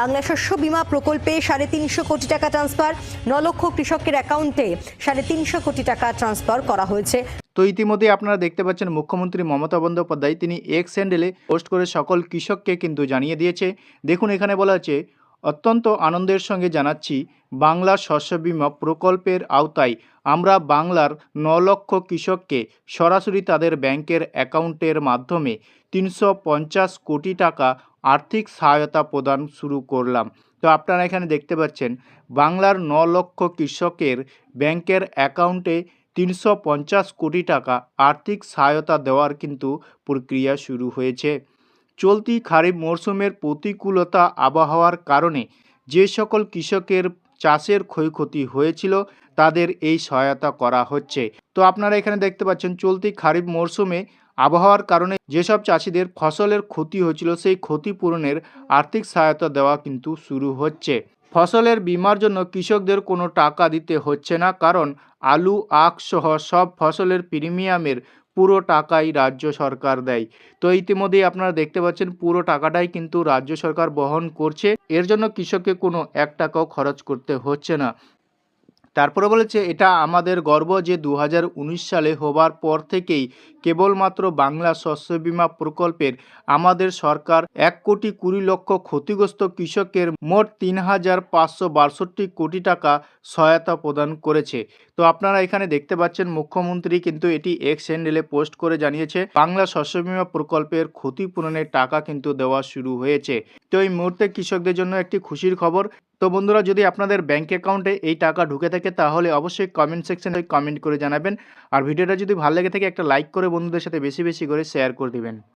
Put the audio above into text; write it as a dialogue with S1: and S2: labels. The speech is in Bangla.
S1: বাংলা শস্য বিমা প্রকল্পে সাড়ে তিনশো কোটি টাকা ট্রান্সফার ন লক্ষ কৃষকের অ্যাকাউন্টে সাড়ে তিনশো কোটি টাকা ট্রান্সফার করা হয়েছে।
S2: তো ইতিমধ্যে আপনারা দেখতে পাচ্ছেন মুখ্যমন্ত্রী মমতা বন্দ্যোপাধ্যায়, তিনি এক্স হ্যান্ডেলে পোস্ট করে সকল কৃষককে কিন্তু জানিয়ে দিয়েছে। দেখুন, এখানে বলা আছে অত্যন্ত আনন্দের সঙ্গে জানাচ্ছি, বাংলা শস্য বীমা প্রকল্পের আওতায় আমরা বাংলার ন লক্ষ কৃষককে সরাসরি তাদের ব্যাংকের অ্যাকাউন্টের মাধ্যমে তিনশো পঞ্চাশ কোটি টাকা আর্থিক সহায়তা প্রদান শুরু করলাম। তো আপনারা এখানে দেখতে পাচ্ছেন, বাংলার ন লক্ষ কৃষকের ব্যাংকের অ্যাকাউন্টে তিনশো পঞ্চাশ কোটি টাকা আর্থিক সহায়তা দেওয়ার কিন্তু প্রক্রিয়া শুরু হয়েছে। চলতি খারিফ মরশুমের প্রতিকূলতা আবহাওয়ার কারণে যে সকল কৃষকের চাষের ক্ষয়ক্ষতি হয়েছিল, তাদের এই সহায়তা করা হচ্ছে। তো আপনারা এখানে দেখতে পাচ্ছেন, চলতি খারিফ মরশুমে আবহাওয়ার কারণে যেসব চাষিদের ফসলের ক্ষতি হয়েছিল, সেই ক্ষতিপূরণের আর্থিক সহায়তা দেওয়া কিন্তু শুরু হচ্ছে। ফসলের বীমার জন্য কৃষকদের কোনো টাকা দিতে হচ্ছে না, কারণ আলু, আখ সহ সব ফসলের প্রিমিয়ামের পুরো টাকাই রাজ্য সরকার দেয়। তো ইতিমধ্যেই আপনারা দেখতে পাচ্ছেন, পুরো টাকাটাই কিন্তু রাজ্য সরকার বহন করছে। এর জন্য কৃষককে কোনো এক টাকাও খরচ করতে হচ্ছে না। তারপরে বলেছে, এটা আমাদের গর্ব যে দু হাজার উনিশ সালে হবার পর থেকেই কেবলমাত্র বাংলা শস্য বিমা প্রকল্পের আমাদের সরকার এক কোটি কুড়ি লক্ষ ক্ষতিগ্রস্ত কৃষকের মোট তিন হাজার পাঁচশো বাষট্টি কোটি টাকা সহায়তা প্রদান করেছে। তো আপনারা এখানে দেখতে পাচ্ছেন, মুখ্যমন্ত্রী কিন্তু এটি এক্স হ্যান্ডেলে পোস্ট করে জানিয়েছে, বাংলা শস্য বিমা প্রকল্পের ক্ষতিপূরণের টাকা কিন্তু দেওয়া শুরু হয়েছে। তো এই মুহূর্তে কৃষকদের জন্য একটি খুশির খবর। তো বন্ধুরা, যদি আপনাদের ব্যাঙ্ক অ্যাকাউন্টে এই টাকা ঢুকে থাকে, তাহলে অবশ্যই কমেন্ট সেকশনে কমেন্ট করে জানাবেন। আর ভিডিওটা যদি ভালো লেগে থাকে, একটা লাইক করে বন্ধুদের সাথে বেশি বেশি করে শেয়ার করে দিবেন।